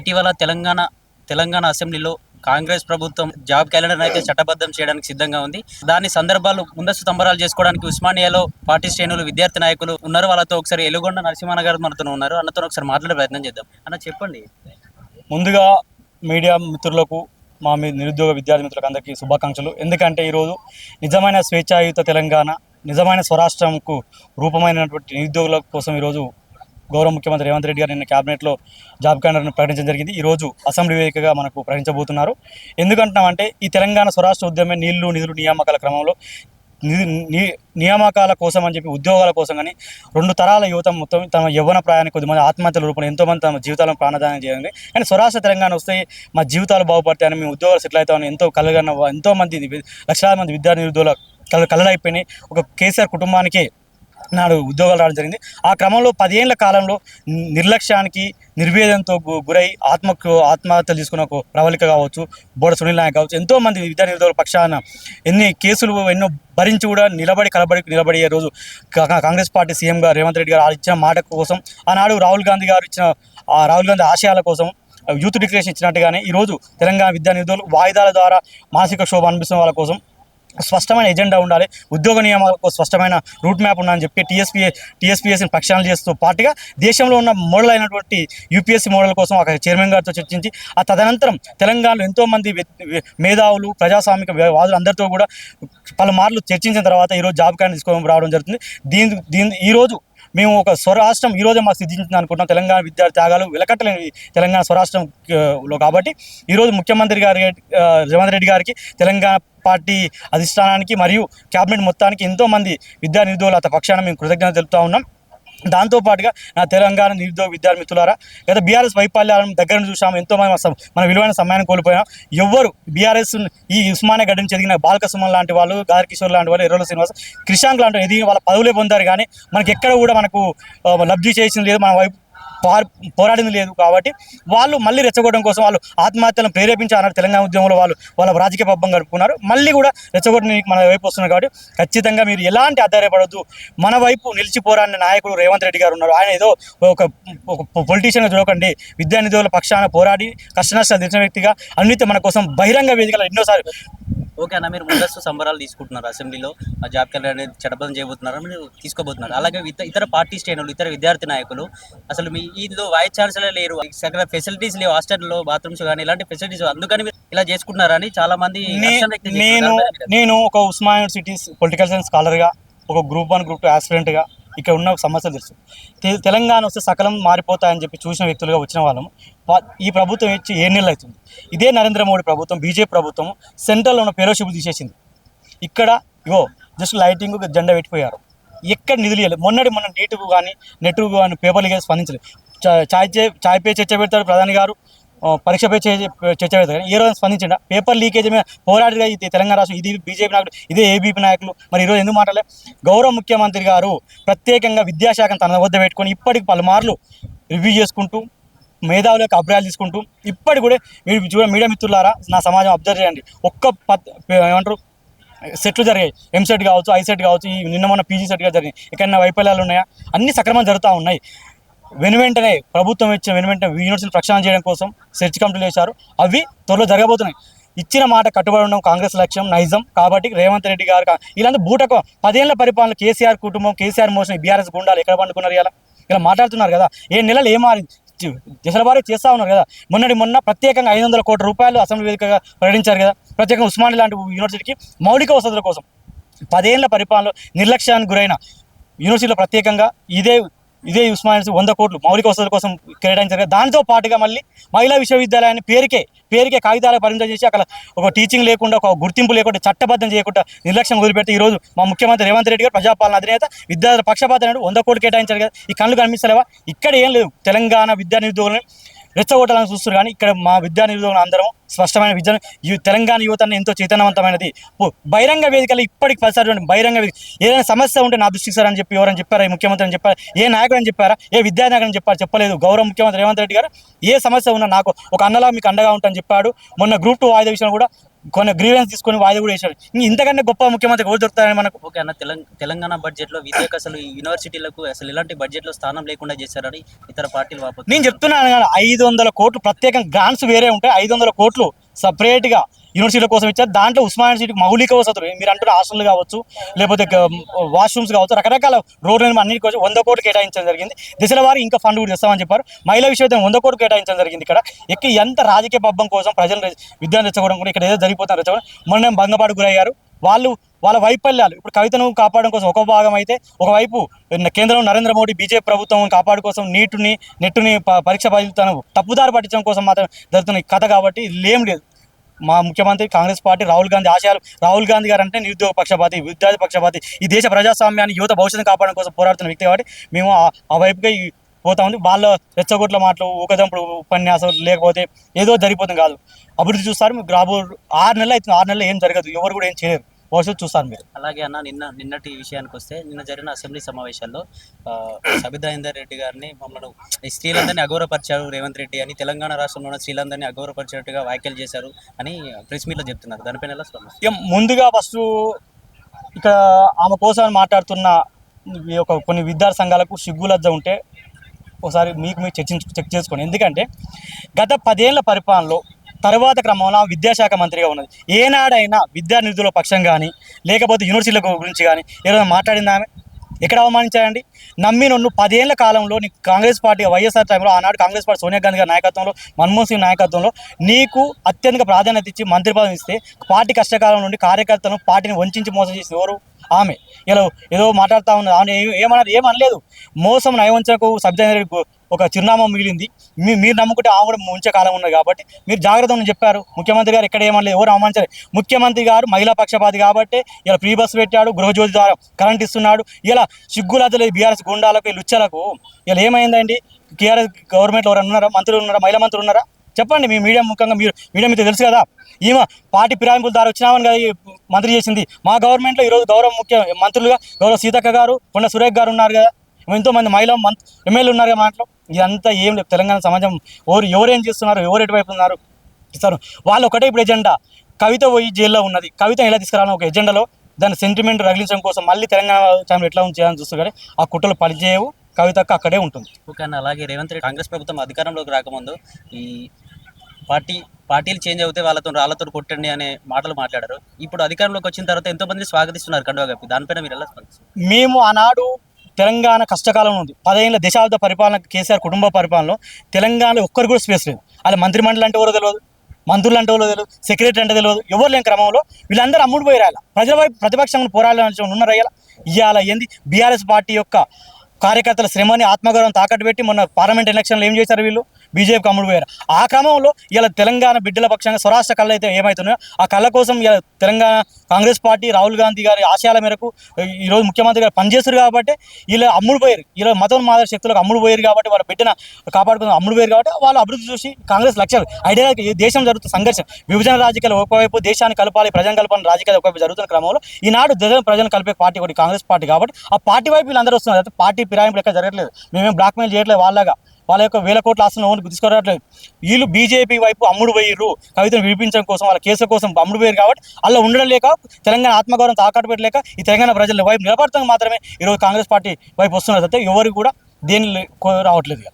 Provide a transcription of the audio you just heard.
ఇటీవల తెలంగాణ తెలంగాణ అసెంబ్లీలో కాంగ్రెస్ ప్రభుత్వం జాబ్ క్యాలెండర్ అయితే చట్టబద్ధం చేయడానికి సిద్ధంగా ఉంది. దాని సందర్భాలు ముందస్తు సంబరాలు చేసుకోవడానికి ఉస్మానియాలో పార్టీ శ్రేణులు విద్యార్థి నాయకులు ఉన్నారు. వాళ్ళతో ఒకసారి ఎలుగొండ నరసింహన గారు మనతో ఉన్నారు. అన్నతో ఒకసారి మాట్లాడే ప్రయత్నం చేద్దాం. అన్న చెప్పండి. ముందుగా మీడియా మిత్రులకు మా మీ నిరుద్యోగ విద్యార్థి మిత్రులకు అందరికీ శుభాకాంక్షలు. ఎందుకంటే ఈరోజు నిజమైన స్వేచ్ఛాయుత తెలంగాణ నిజమైన స్వరాష్ట్రంకు రూపమైనటువంటి నిరుద్యోగుల కోసం ఈరోజు గౌరవ ముఖ్యమంత్రి రేవంత్ రెడ్డి గారు నిన్న క్యాబినెట్లో జాబ్ క్యాలెండర్ను ప్రకటించడం జరిగింది. ఈరోజు అసెంబ్లీ వేదికగా మనకు ప్రకటించబోతున్నారు. ఎందుకంటున్నామంటే ఈ తెలంగాణ స్వరాష్ట్ర ఉద్యమే నీళ్ళు నిధులు నియామకాల క్రమంలో ని- నియామకాల కోసం అని చెప్పి ఉద్యోగాల కోసం కానీ రెండు తరాల యువత మొత్తం తమ యవ్వన ప్రయాణం కొద్దిమంది ఆత్మహత్యల రూపంలో ఎంతోమంది తమ జీవితాలను ప్రాణదానం చేయండి కానీ స్వరాష్ట్ర తెలంగాణ వస్తే మా జీవితాలు బాగుపడతాయని మేము ఉద్యోగాలు సెటిల్ అవుతామని ఎంతో కలగన్న ఎంతోమంది లక్షలాది మంది విద్యార్థి నిరుద్యోగుల కల కలలైపోయినాయి. ఒక కేసీఆర్ కుటుంబానికి నాడు ఉద్యోగాలు రావడం జరిగింది. ఆ క్రమంలో పదేళ్ళ కాలంలో నిర్లక్ష్యానికి నిర్వేదంతో గు- గురై ఆత్మకు ఆత్మహత్యలు తీసుకున్న ఒక ప్రవళిక కావచ్చు బోడ సునీల్ నాయక్ కావచ్చు ఎంతో మంది విద్యా నిరుద్యోగుల పక్షాన ఎన్ని కేసులు ఎన్నో భరించి కూడా నిలబడి కలబడి నిలబడి రోజు కా- కాంగ్రెస్ పార్టీ సీఎంగా రేవంత్ రెడ్డి గారు ఇచ్చిన మాట కోసం ఆనాడు రాహుల్ గాంధీ గారు ఇచ్చిన ఆ రాహుల్ గాంధీ ఆశయాల కోసం యూత్ డిక్లరేషన్ ఇచ్చినట్టుగానే ఈరోజు తెలంగాణ విద్యా నిధులు వాయిదాల ద్వారా మానసిక క్షోభ అనిపిస్తున్న వాళ్ళ కోసం స్పష్టమైన ఎజెండా ఉండాలి. ఉద్యోగ నియమాలకు స్పష్టమైన రూట్ మ్యాప్ ఉండాలని చెప్పి టీఎస్పీ టీఎస్పీఎస్ని ప్రక్షాళన చేస్తూ పాటుగా దేశంలో ఉన్న మోడల్ అయినటువంటి యూపీఎస్సీ మోడల్ కోసం ఒక చైర్మన్ గారితో చర్చించి ఆ తదనంతరం తెలంగాణలో ఎంతోమంది మేధావులు ప్రజాస్వామిక వాదులు అందరితో కూడా పలుమార్లు చర్చించిన తర్వాత ఈరోజు జాబ్ కార్డు తీసుకొని రావడం జరుగుతుంది. దీని దీని ఈరోజు మేము ఒక స్వరాష్ట్రం ఈ మాకు సిద్ధించింది అనుకుంటున్నాం. తెలంగాణ విద్యార్థి త్యాగాలు వెలకట్టలేని తెలంగాణ స్వరాష్ట్రంలో కాబట్టి ఈరోజు ముఖ్యమంత్రి గారి రేవంత్ రెడ్డి గారికి తెలంగాణ పార్టీ అధిష్టానానికి మరియు క్యాబినెట్ మొత్తానికి ఎంతోమంది విద్యా నిరుద్యోగుల అత పక్షాన మేము కృతజ్ఞత తెలుపుతా ఉన్నాం. దాంతోపాటుగా నా తెలంగాణ నిరుద్యోగ విద్యార్థి గత బీఆర్ఎస్ వైఫల్యాలను దగ్గర నుంచి చూసాము ఎంతో మంది మన విలువైన సమయాన్ని కోల్పోయాం ఎవ్వరు బీఆర్ఎస్ ఈ ఉస్మానియా గడ్డ నుంచి ఎదిగిన బాలక సుమన్ లాంటి వాళ్ళు గారికిషోర్ లాంటి వాళ్ళు ఎర్రల శ్రీనివాస్ క్రిషాంక్ లాంటి ఎదిగిన వాళ్ళ పదవులే పొందారు. కానీ మనకి ఎక్కడ కూడా మనకు లబ్ధి చేసింది లేదు. మన వైపు పోరాడింది లేదు కాబట్టి వాళ్ళు మళ్ళీ రెచ్చగొట్టడం కోసం వాళ్ళు ఆత్మహత్యలను ప్రేరేపించారు తెలంగాణ ఉద్యమంలో వాళ్ళు వాళ్ళ రాజకీయ పబ్బం గడుపుకున్నారు. మళ్ళీ కూడా రెచ్చగొట్టడానికి మన వైపు వస్తున్నారు కాబట్టి ఖచ్చితంగా మీరు ఎలాంటి ఆధారపడద్దు. మన వైపు నిలిచి పోరాడిన నాయకుడు రేవంత్ రెడ్డి గారు ఉన్నారు. ఆయన ఏదో ఒక ఒక పొలిటీషియన్గా చూడకండి. విద్యానిధుల పక్షాన పోరాడి కష్టనష్టాలు తెలిసిన వ్యక్తిగా అన్నిటి మన కోసం బహిరంగ వేదికలు ఎన్నోసార్లు ఓకే అన్న మీరు ముందస్తు సంబరాలు తీసుకుంటున్నారు అసెంబ్లీలో. ఆ జాబ్ క్యాలెండర్ అనేది చట్టబద్ధం చేయబోతున్నారు? మీరు తీసుకోబోతున్నారు? అలాగే ఇత- ఇతర పార్టీ శ్రేణులు ఇతర విద్యార్థి నాయకులు అసలు మీ ఇందులో వైస్ ఛాన్సలర్ లేరు. సకల ఫెసిలిటీస్ లేవు హాస్టల్లో బాత్రూమ్స్ కానీ ఇలాంటి ఫెసిలిటీస్ అందుకని మీరు ఇలా చేసుకుంటున్నారని చాలా మంది. నేను నేను ఒక ఉస్మానియా యూనివర్సిటీ పొలిటికల్ సైన్స్ స్కాలర్గా ఒక గ్రూప్ వన్ గ్రూప్ టూ ఆస్పిరెంట్గా ఇక్కడ ఉన్న సమస్యలు తెలుసు. తెలంగాణ వస్తే సకలం మారిపోతాయని చెప్పి చూసిన వ్యక్తులుగా వచ్చిన వాళ్ళం. వా- ఈ ప్రభుత్వం ఇచ్చి ఏ నెలలు అవుతుంది. ఇదే నరేంద్ర మోడీ ప్రభుత్వం బీజేపీ ప్రభుత్వం సెంట్రల్లో ఉన్న ఫెలోషిప్ తీసేసింది. ఇక్కడ ఇగో జస్ట్ లైటింగ్ జెండా పెట్టిపోయారు. ఎక్కడ నిధులు ఇవ్వలేదు మొన్నటి మొన్న నీటుకు కానీ నెట్కు కానీ పేపర్లు కానీ స్పందించలేదు చా- చాయ్ చే చాయ్ పే చర్చ పెడతారు ప్రధాని గారు. పరీక్ష పరీక్షపై చే- చర్చ పెడతారు కానీ ఏ రోజు స్పందించండి. పేపర్ లీకేజ్ మీద పోరాడిగా ఇది తెలంగాణ రాష్ట్రం ఇది బీజేపీ నాయకులు ఇదే ఏబీపీ నాయకులు. మరి ఈరోజు ఎందుకు మాట్లాడలే? గౌరవ ముఖ్యమంత్రి గారు ప్రత్యేకంగా విద్యాశాఖను తన వద్ద పెట్టుకొని ఇప్పటికి పలుమార్లు రివ్యూ చేసుకుంటూ మేధావుల యొక్క అభిప్రాయాలు తీసుకుంటూ ఇప్పటి కూడా మీరు చూడ మీడియా మిత్రులారా నా సమాజం అబ్జర్వ్ చేయండి. ఒక్క పత్ ఏమంటారు సెట్లు జరిగాయి. ఎంసెట్ కావచ్చు ఐసెట్ కావచ్చు ఈ నిన్న మొన్న పీజీ సెట్గా జరిగాయి ఎక్కడైనా వైఫల్యాలు ఉన్నాయా? అన్ని సక్రమంగా జరుగుతూ ఉన్నాయి. వెను వెంటనే ప్రభుత్వం ఇచ్చిన వెను వెంటనే యూనివర్సిటీని ప్రక్షాళన చేయడం కోసం సెర్చ్ కమిటీలు వేశారు. అవి త్వరలో జరగబోతున్నాయి. ఇచ్చిన మాట కట్టుబడి ఉండడం కాంగ్రెస్ లక్ష్యం నైజం. కాబట్టి రేవంత్ రెడ్డి గారు ఇలాంటి బూటకం. పదేళ్ళ పరిపాలన కేసీఆర్ కుటుంబం కేసీఆర్ మోసం బీఆర్ఎస్ గుండాలు ఎక్కడ పండుకున్నారు ఇలా ఇలా మాట్లాడుతున్నారు కదా. ఏ నెలలు ఏం మారింది? దశల వారీ చేస్తూ ఉన్నారు కదా. మొన్నటి మొన్న ప్రత్యేకంగా ఐదు వందల కోట్ల రూపాయలు అసెంబ్లీ వేదికగా ప్రకటించారు కదా. ప్రత్యేకంగా ఉస్మాని లాంటి యూనివర్సిటీకి మౌలిక వసతుల కోసం పదేళ్ళ పరిపాలన నిర్లక్ష్యానికి గురైన యూనివర్సిటీలో ప్రత్యేకంగా ఇదే ఇదే ఉస్మానియా వంద కోట్లు మౌలిక వసతుల కోసం కేటాయించారు దానితో దాంతో పాటుగా మళ్ళీ మహిళా విశ్వవిద్యాలయాన్ని పేరుకే పేరుకే కాగితాలకు పరిమితం చేసి అక్కడ ఒక టీచింగ్ లేకుండా ఒక గుర్తింపు లేకుండా చట్టబద్ధం చేయకుండా నిర్లక్ష్యం వదిలిపెట్టి ఈరోజు మా ముఖ్యమంత్రి రేవంత్ రెడ్డి గారు ప్రజాపాలన అధినేత విద్యార్థుల పక్షపాతం వంద కోట్లు కేటాయించారు కదా. ఈ కళ్ళు కనిపిస్తలేవా? ఇక్కడ ఏం లేదు. తెలంగాణ విద్యా నిరుద్యోగులను రెచ్చగొట్టాలని చూస్తారు కానీ ఇక్కడ మా విద్యా నిరుద్యోగులు అందరం స్పష్టమైన విద్య తెలంగాణ యువతను ఎంతో చైతన్యవంతమైనది. బహిరంగ వేదికలు ఇప్పటికి పరిసర బహిరంగ వేదిక ఏదైనా సమస్య ఉంటే నా దృష్టికి సార్ అని చెప్పి ఎవరైనా చెప్పారా? ఈ ముఖ్యమంత్రి అని చెప్పారా? ఏ నాయకుడు అని చెప్పారా? ఏ విద్యానాయకుడు అని చెప్పారు? చెప్పలేదు. గౌరవ ముఖ్యమంత్రి రేవంత్ రెడ్డి గారు ఏ సమస్య ఉన్నా నాకు ఒక అన్నలా మీకు అండగా ఉంటాను చెప్పాడు. మొన్న గ్రూప్ టూ వాయిదా విషయంలో కూడా కొన్ని గ్రీవెన్స్ తీసుకొని వాయిదా కూడా ఇంక ఇంతకంటే గొప్ప ముఖ్యమంత్రి ఎవరు దొరుకుతారని మనకు ఓకే అన్న తెలంగాణ బడ్జెట్లో విద్యకు అసలు యూనివర్సిటీలకు అసలు ఇలాంటి బడ్జెట్లో స్థానం లేకుండా చేశారని ఇతర పార్టీలు వాపోతున్నారు. నేను చెప్తున్నాను ఐదు వందల కోట్లు ప్రత్యేకంగా గ్రాంట్స్ వేరే ఉంటాయి ఐదు వందల కోట్లు సపరేట్గా యూనివర్సిటీల కోసం ఇచ్చారు. దాంట్లో ఉస్మాన్ యూనివర్సిటీకి మౌలిక వసతులు మీరు అంటున్న హాస్టల్ కావచ్చు లేకపోతే వాష్రూమ్స్ కావచ్చు రకరకాల రోడ్ల అన్నిటి కోసం వంద కోట్లు కేటాయించడం జరిగింది. దిశల వారి ఇంకా ఫండ్ కూడా ఇస్తామని చెప్పారు. మహిళా విషయంలో వంద కోట్లు కేటాయించడం జరిగింది ఇక్కడ. ఎక్కి ఎంత రాజకీయ పబ్బం కోసం ప్రజలు విద్యార్థి రెచ్చగొడం కూడా ఇక్కడ ఏదో జరిగిపోతారు రెచ్చగొడం మొన్న భంగపాటు గురయ్యారు వాళ్ళు వాళ్ళ వైఫల్యాలు. ఇప్పుడు కవితను కాపాడడం కోసం ఒక భాగం అయితే ఒకవైపు కేంద్రం నరేంద్ర మోడీ బీజేపీ ప్రభుత్వం కాపాడు కోసం నీటుని నెట్టుని పరీక్ష ఫలితాలను తప్పుదారి పట్టించడం కోసం మాత్రం జరుగుతున్న కథ కాబట్టి లేం లేదు. మా ముఖ్యమంత్రి కాంగ్రెస్ పార్టీ రాహుల్ గాంధీ ఆశయాలు రాహుల్ గాంధీ గారు అంటే నిరుద్యోగ పక్షపాతి విద్యార్థి పక్షపాతి. ఈ దేశ ప్రజాస్వామ్యాన్ని యువత భవిష్యత్తు కాపాడడం కోసం పోరాడుతున్న వ్యక్తి కాబట్టి మేము ఆ- వైపుగా పోతా ఉంది. వాళ్ళ రెచ్చగొట్ల మాటలు ఊకదంపుడు ఉపన్యాసం లేకపోతే ఏదో జరిగిపోతుంది కాదు. అభివృద్ధి చూస్తారు. రాబో ఆరు నెలలు అవుతుంది. ఆరు నెలలు ఏం జరగదు. ఎవరు కూడా ఏం చేయరు భవిష్యత్తు చూస్తారు మీరు. అలాగే అన్న నిన్న నిన్నటి విషయానికి వస్తే నిన్న జరిగిన అసెంబ్లీ సమావేశాల్లో సబితాయిందర్ రెడ్డి గారిని మమ్మల్ని ఈ స్త్రీలందరినీ అగౌరవపరిచారు రేవంత్ రెడ్డి అని తెలంగాణ రాష్ట్రంలో ఉన్న స్త్రీలందరినీ అగౌరవపరిచినట్టుగా వ్యాఖ్యలు చేశారు అని ప్రెస్ మీట్లో చెప్తున్నారు. దానిపైన ఎలా ముందుగా ఫస్ట్ ఇక్కడ ఆమె కోసం మాట్లాడుతున్న యొక్క కొన్ని విద్యార్థి సంఘాలకు సిగ్గులజ్జ ఉంటే ఒకసారి మీకు మీరు చర్చించు చెక్ చేసుకోండి. ఎందుకంటే గత పదేళ్ళ పరిపాలనలో తర్వాత క్రమంలో ఆమె విద్యాశాఖ మంత్రిగా ఉన్నది. ఏనాడైనా విద్యానిధుల పక్షం కానీ లేకపోతే యూనివర్సిటీల గురించి కానీ ఏదైనా మాట్లాడిందా ఆమె? ఎక్కడ అవమానించారండి? నమ్మి నన్ను పదేళ్ళ కాలంలో నీ కాంగ్రెస్ పార్టీ వైఎస్ఆర్ టైంలో ఆనాడు కాంగ్రెస్ పార్టీ సోనియా గాంధీ గారి నాయకత్వంలో మన్మోహన్ సింగ్ నాయకత్వంలో నీకు అత్యంత ప్రాధాన్యత ఇచ్చి మంత్రి పదవి ఇస్తే పార్టీ కష్టకాలం నుండి కార్యకర్తలను పార్టీని వంచి మోసం చేసిన ఎవరు? ఆమె. ఇలా ఏదో మాట్లాడుతూ ఉన్నది. ఆమె ఏ- ఏమన్నది ఏమనలేదు. మోసం నయవంచకు సబ్జెక్ట్ ఒక చిరునామా మిగిలింది. మీ మీరు నమ్ముకుంటే ఆమె కూడా ముంచే కాలం ఉన్నది కాబట్టి మీరు జాగ్రత్త ఉండని చెప్పారు. ముఖ్యమంత్రి గారు ఎక్కడ ఏమని ఎవరు అవమానించలేదు. ముఖ్యమంత్రి గారు మహిళా పక్షపాతి కాబట్టి ఇలా ఫ్రీ బస్ పెట్టాడు గృహజ్యోతి ద్వారా కరెంట్ ఇస్తున్నాడు. ఇలా సిగ్గులతలేదు బీఆర్ఎస్ గుండాలకు లుచ్చలకు ఇలా ఏమైందండి? కేఆర్ఎస్ గవర్నమెంట్లో ఎవరైనా ఉన్నారా? మంత్రులు ఉన్నారా? మహిళా మంత్రులు ఉన్నారా? చెప్పండి మీ మీడియా ముఖ్యంగా మీరు మీడియా మీకు తెలుసు కదా. ఈమె పార్టీ ఫిరాయింపుల ద్వారా వచ్చినామని కదా మంత్రి చేసింది. మా గవర్నమెంట్లో ఈరోజు గౌరవ ముఖ్య మంత్రులుగా గౌరవ సీతక్క గారు కొండ సురేఖ్ గారు ఉన్నారు కదా. ఎంతో మంది మహిళా మంత్ ఎమ్మెల్యేలు ఉన్నారు కదా మాటలో ఇదంతా ఏం లేదు. తెలంగాణ సమాజం ఎవరు ఎవరేం చేస్తున్నారు ఎవరు ఎటువైపు ఉన్నారు? ఇస్తారు. వాళ్ళు ఒకటే ఇప్పుడు ఎజెండా కవిత పోయి జైల్లో ఉన్నది. కవిత ఎలా తీసుకురావాలని ఒక ఎజెండాలో దాని సెంటిమెంట్ రగిలించడం కోసం మళ్ళీ తెలంగాణ టైంలో ఎట్లా చూస్తారు కానీ ఆ కుట్రలు పనిచేయవు. కవితకు అక్కడే ఉంటుంది. ఓకే అన్న అలాగే రేవంత్ రెడ్డి కాంగ్రెస్ ప్రభుత్వం అధికారంలోకి రాకముందు ఈ పార్టీ పార్టీలు చేంజ్ అవుతే వాళ్ళతో రాళ్ళతో కొట్టండి అనే మాటలు మాట్లాడారు. ఇప్పుడు అధికారంలోకి వచ్చిన తర్వాత ఎంతో మంది స్వాగతిస్తున్నారు కండువా కప్పి. దానిపైన మీరు ఎలా స్పందిస్తారు మేము ఆనాడు తెలంగాణ కష్టకాలం ఉంది. పదేళ్ళ దశాబ్ద పరిపాలన కేసీఆర్ కుటుంబ పరిపాలనలో తెలంగాణలో ఒక్కరు కూడా స్పేస్ లేదు. అలా మంత్రిమండలి అంటే ఎవరో తెలియదు మంత్రులు అంటే ఎవరో తెలియదు సెక్రటరీ అంటే తెలియదు ఎవరు లేని క్రమంలో వీళ్ళందరూ అమ్ముడు పోయి రాయాలి? ప్రజల వైపు ప్రతిపక్షంలో పోరాడాలని ఉన్నారు అయ్యాల ఇవాళ ఏంది? బీఆర్ఎస్ పార్టీ యొక్క కార్యకర్తల శ్రమని ఆత్మగౌరవం తాకట్టు పెట్టి మొన్న పార్లమెంట్ ఎలక్షన్లో ఏం చేశారు వీళ్ళు? బీజేపీకి అమ్ముడు పోయారు. ఆ క్రమంలో ఇలా తెలంగాణ బిడ్డల పక్షంగా స్వరాష్ట్ర కళ్ళు అయితే ఏమవుతున్నాయో ఆ కళ్ళ కోసం ఇలా తెలంగాణ కాంగ్రెస్ పార్టీ రాహుల్ గాంధీ గారి ఆశయాల మేరకు ఈరోజు ముఖ్యమంత్రి గారు పనిచేస్తారు కాబట్టి ఇలా అమ్ముడు పోయారు. ఇలా మతం మాదర శక్తులకు అమ్ముడు పోయారు కాబట్టి వాళ్ళ బిడ్డన కాపాడుకుని అమ్ముడు పోయారు కాబట్టి వాళ్ళు అభివృద్ధి చూసి కాంగ్రెస్ లక్ష్యాలు. ఐడియా దేశం జరుగుతున్న సంఘర్షణ విభజన రాజకీయాలు ఒకవైపు దేశాన్ని కలపాలి ప్రజలను కలపాలని రాజకీయాలు ఒకవైపు జరుగుతున్న క్రమంలో ఈనాడు దేశం ప్రజలను కలిపే పార్టీ ఒకటి కాంగ్రెస్ పార్టీ కాబట్టి ఆ పార్టీ వైపు వీళ్ళందరూ వస్తున్నారు. పార్టీ ఫిరాయింపు లెక్క జరగట్లేదు. మేమేం బ్లాక్మెయిల్ చేయట్లేదు వాళ్ళగా వాళ్ళ యొక్క వేల కోట్ల ఆస్తులను ఓన్ తీసుకురావట్లేదు వీళ్ళు బీజేపీ వైపు అమ్ముడు పోయిర్రు కవితను విడిపించడం కోసం వాళ్ళ కేసుల కోసం అమ్ముడు పోయారు కాబట్టి అలా ఉండడం లేక తెలంగాణ ఆత్మగౌరవం తాకట్టు పెట్టలేక ఈ తెలంగాణ ప్రజల వైపు నిలబడతాం మాత్రమే ఈరోజు కాంగ్రెస్ పార్టీ వైపు వస్తున్నారు అయితే ఎవరు కూడా దేని రావట్లేదు ఇక.